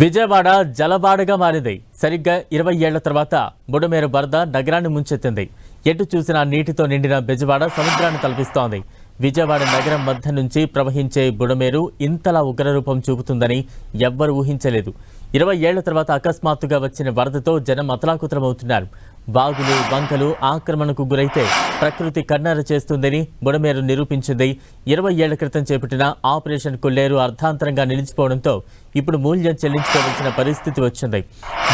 విజయవాడ జలబాడుగా మారింది. సరిగ్గా ఇరవై ఏళ్ళ తర్వాత బుడమేరు వరద నగరాన్ని ముంచెత్తింది. ఎటు చూసినా నీటితో నిండిన బెజవాడ సముద్రాన్ని తలపిస్తోంది. విజయవాడ నగరం మధ్య నుంచి ప్రవహించే బుడమేరు ఇంతలా ఉగ్రరూపం చూపుతుందని ఎవ్వరు ఊహించలేదు. ఇరవై ఏళ్ళ తర్వాత అకస్మాత్తుగా వచ్చిన వరదతో జనం అతలాకుతలమవుతున్నారు. వాగులు వంకలు ఆక్రమణకు గురైతే ప్రకృతి కన్నర చేస్తుందని బుడమేరు నిరూపించింది. ఇరవై ఏళ్ళ క్రితం చేపట్టిన ఆపరేషన్ కొల్లేరు అర్ధాంతరంగా నిలిచిపోవడంతో ఇప్పుడు మూల్యం చెల్లించుకోవాల్సిన పరిస్థితి వచ్చింది.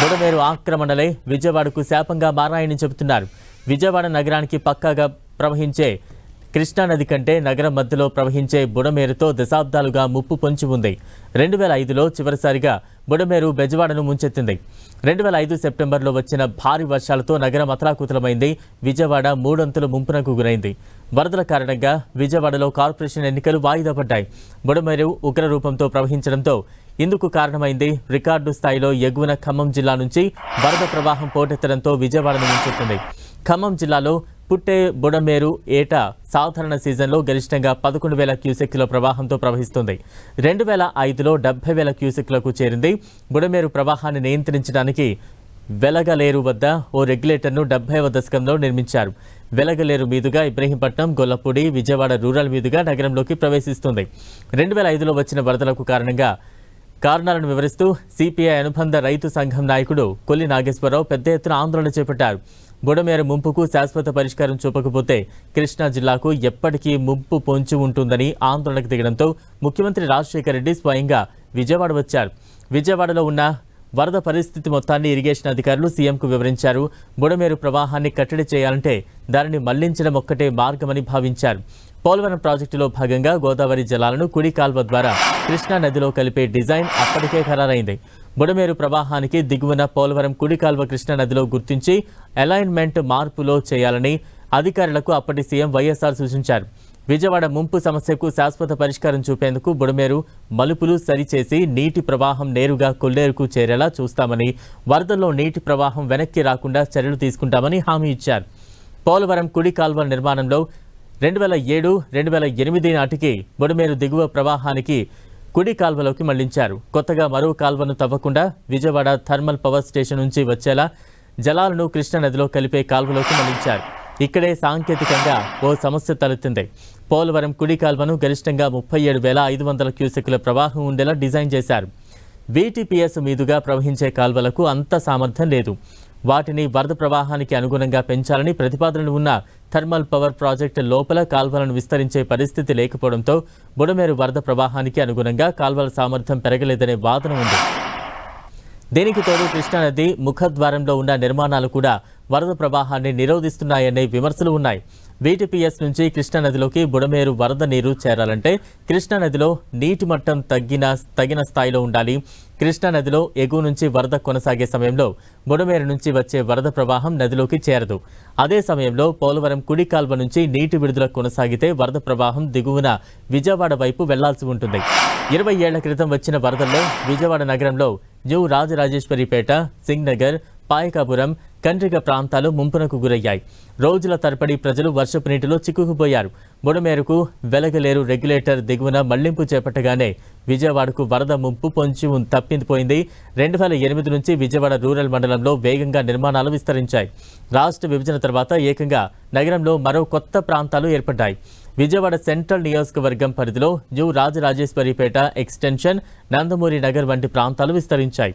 బుడమేరు ఆక్రమణలే విజయవాడకు శాపంగా మారాయని చెబుతున్నారు. విజయవాడ నగరానికి పక్కాగా ప్రవహించే కృష్ణానది కంటే నగరం మధ్యలో ప్రవహించే బుడమేరుతో దశాబ్దాలుగా ముప్పు పొంచి ఉంది. రెండు వేల ఐదులో చివరిసారిగా బుడమేరు బెజవాడను ముంచెత్తింది. రెండు వేల ఐదు సెప్టెంబర్లో వచ్చిన భారీ వర్షాలతో నగరం అతలాకుతలమైంది. విజయవాడ మూడొంతుల ముంపునకు గురైంది. వరదల కారణంగా విజయవాడలో కార్పొరేషన్ ఎన్నికలు వాయిదా పడ్డాయి. బుడమేరు ఉగ్ర రూపంతో ప్రవహించడంతో ఇందుకు కారణమైంది రికార్డు స్థాయిలో ఎగువన ఖమ్మం జిల్లా నుంచి వరద ప్రవాహం పోటెత్తడంతో విజయవాడను ముంచెత్తింది. ఖమ్మం జిల్లాలో పుట్టే బుడమేరు ఏటా సాధారణ సీజన్లో గరిష్టంగా పదకొండు వేల క్యూసెక్ల ప్రవాహంతో ప్రవహిస్తుంది. రెండు వేల ఐదులో డెబ్బై వేల క్యూసెక్లకు చేరింది. బుడమేరు ప్రవాహాన్ని నియంత్రించడానికి వెలగలేరు వద్ద ఓ రెగ్యులేటర్ను డెబ్బైవ దశకంలో నిర్మించారు. వెలగలేరు మీదుగా ఇబ్రహీంపట్నం గొల్లపూడి విజయవాడ రూరల్ మీదుగా నగరంలోకి ప్రవేశిస్తుంది. రెండు వేల ఐదులో వచ్చిన వరదలకు కారణంగా కారణాలను వివరిస్తూ సిపిఐ అనుబంధ రైతు సంఘం నాయకుడు కొల్లి నాగేశ్వరరావు పెద్ద ఎత్తున ఆందోళన చేపట్టారు. బుడమేర ముంపుకు శాశ్వత పరిష్కారం చూపకపోతే కృష్ణా జిల్లాకు ఎప్పటికీ ముంపు పొంచి ఉంటుందని ఆందోళనకు దిగడంతో ముఖ్యమంత్రి రాజశేఖర రెడ్డి స్వయంగా విజయవాడ వచ్చారు. విజయవాడలో ఉన్న వరద పరిస్థితి మొత్తాన్ని ఇరిగేషన్ అధికారులు సీఎంకు వివరించారు. బుడమేరు ప్రవాహాన్ని కట్టడి చేయాలంటే దానిని మళ్ళించడం ఒక్కటే మార్గమని భావించారు. పోలవరం ప్రాజెక్టులో భాగంగా గోదావరి జలాలను కుడి కాల్వ ద్వారా కృష్ణా నదిలో కలిపే డిజైన్ అప్పటికే ఖరారైంది. బుడమేరు ప్రవాహానికి దిగువన పోలవరం కుడికాల్వ కృష్ణానదిలో నదిలో గుర్తించి అలైన్మెంట్ మార్పులో చేయాలని అధికారులకు అప్పటి సీఎం వైఎస్ఆర్ సూచించారు. విజయవాడ ముంపు సమస్యకు శాశ్వత పరిష్కారం చూపేందుకు బుడమేరు మలుపులు సరిచేసి నీటి ప్రవాహం నేరుగా కొల్లేరుకు చేరేలా చూస్తామని వరదల్లో నీటి ప్రవాహం వెనక్కి రాకుండా చర్యలు తీసుకుంటామని హామీ ఇచ్చారు. పోలవరం కుడి కాల్వ నిర్మాణంలో రెండు వేల ఏడు రెండు వేల ఎనిమిది నాటికి బుడమేరు దిగువ ప్రవాహానికి కుడి కాల్వలోకి మళ్ళించారు. కొత్తగా మరో కాల్వను తవ్వకుండా విజయవాడ థర్మల్ పవర్ స్టేషన్ నుంచి వచ్చేలా జలాలను కృష్ణానదిలో కలిపే కాల్వలోకి మళ్ళించారు. ఇక్కడే సాంకేతికంగా ఓ సమస్య తలెత్తింది. పోలవరం కుడి కాల్వను గరిష్టంగా ముప్పై ఏడు వేల ఐదు వందల క్యూసెక్కుల ప్రవాహం ఉండేలా డిజైన్ చేశారు. వీటీపీఎస్ మీదుగా ప్రవహించే కాల్వలకు అంత సామర్థ్యం లేదు. వాటిని వరద ప్రవాహానికి అనుగుణంగా పెంచాలని ప్రతిపాదనలు ఉన్న థర్మల్ పవర్ ప్రాజెక్టు లోపల కాల్వలను విస్తరించే పరిస్థితి లేకపోవడంతో బుడమేరు వరద ప్రవాహానికి అనుగుణంగా కాల్వల సామర్థ్యం పెరగలేదనే వాదన ఉంది. దీనికి తోడు కృష్ణానది ముఖద్వారంలో ఉన్న నిర్మాణాలు కూడా వరద ప్రవాహాన్ని నిరోధిస్తున్నాయనే విమర్శలు ఉన్నాయి. వీటిపిఎస్ నుంచి కృష్ణానదిలోకి బుడమేరు వరద నీరు చేరాలంటే కృష్ణానదిలో నీటి మట్టం తగ్గిన తగిన స్థాయిలో ఉండాలి. కృష్ణానదిలో ఎగువ నుంచి వరద కొనసాగే సమయంలో బుడమేరు నుంచి వచ్చే వరద ప్రవాహం నదిలోకి చేరదు. అదే సమయంలో పోలవరం కుడి కాల్వ నుంచి నీటి విడుదల కొనసాగితే వరద ప్రవాహం దిగువన విజయవాడ వైపు వెళ్ళాల్సి ఉంటుంది. ఇరవై ఏళ్ళ క్రితం వచ్చిన వరదల్లో విజయవాడ నగరంలో న్యూ రాజరాజేశ్వరిపేట సింగ్నగర్ పాయకాపురం కండ్రిగ ప్రాంతాలు ముంపునకు గురయ్యాయి. రోజుల తరబడి ప్రజలు వర్షపు నీటిలో చిక్కుకుపోయారు. బుడమేరకు వెలగలేరు రెగ్యులేటర్ దిగువన మళ్ళింపు చేపట్టగానే విజయవాడకు వరద ముంపు పొంచి ఉం- తప్పిందిపోయింది రెండు వేల ఎనిమిది నుంచి విజయవాడ రూరల్ మండలంలో వేగంగా నిర్మాణాలు విస్తరించాయి. రాష్ట్ర విభజన తర్వాత ఏకంగా నగరంలో మరో కొత్త ప్రాంతాలు ఏర్పడ్డాయి. విజయవాడ సెంట్రల్ నియోజకవర్గం పరిధిలో న్యూ రాజరాజేశ్వరిపేట ఎక్స్టెన్షన్ నందమూరి నగర్ వంటి ప్రాంతాలు విస్తరించాయి.